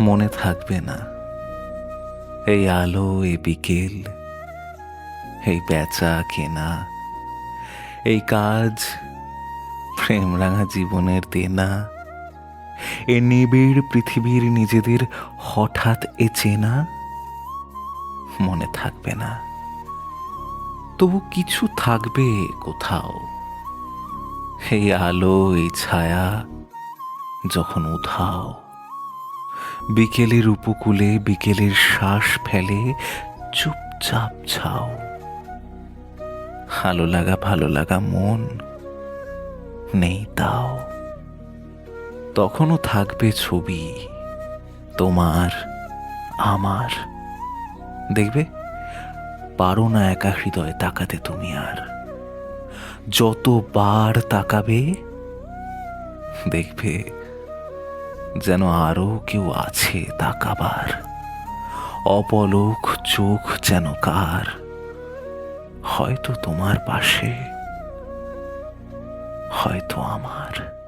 মনে থাকবে না। এই আলো, এই বিকেল, এই বেচা কেনা, এই কাজ, প্রেম রাঙা জীবনের দেনা এ নিবিড় পৃথিবীর নিজেদের হঠাৎ এ চেনা মনে থাকবে না। তবু কিছু থাকবে কোথাও। এই আলো, এই ছায়া যখন উধাও। বিকেলের উপকূলে বিকেলের শ্বাস ফেলে চুপচাপ ছাও। ভালো লাগা ভালো লাগা মন নেই তাও। তখনও থাকবে ছবি তোমার, আমার। দেখবে? পারো না একা হৃদয়ে তাকাতে তুমি আর। যতবার তাকাবে, দেখবে যেন আরও কেউ আছে তাকাবার। অপলোক চোখ যেন কার। হয়তো তোমার পাশে হয়তো আমার।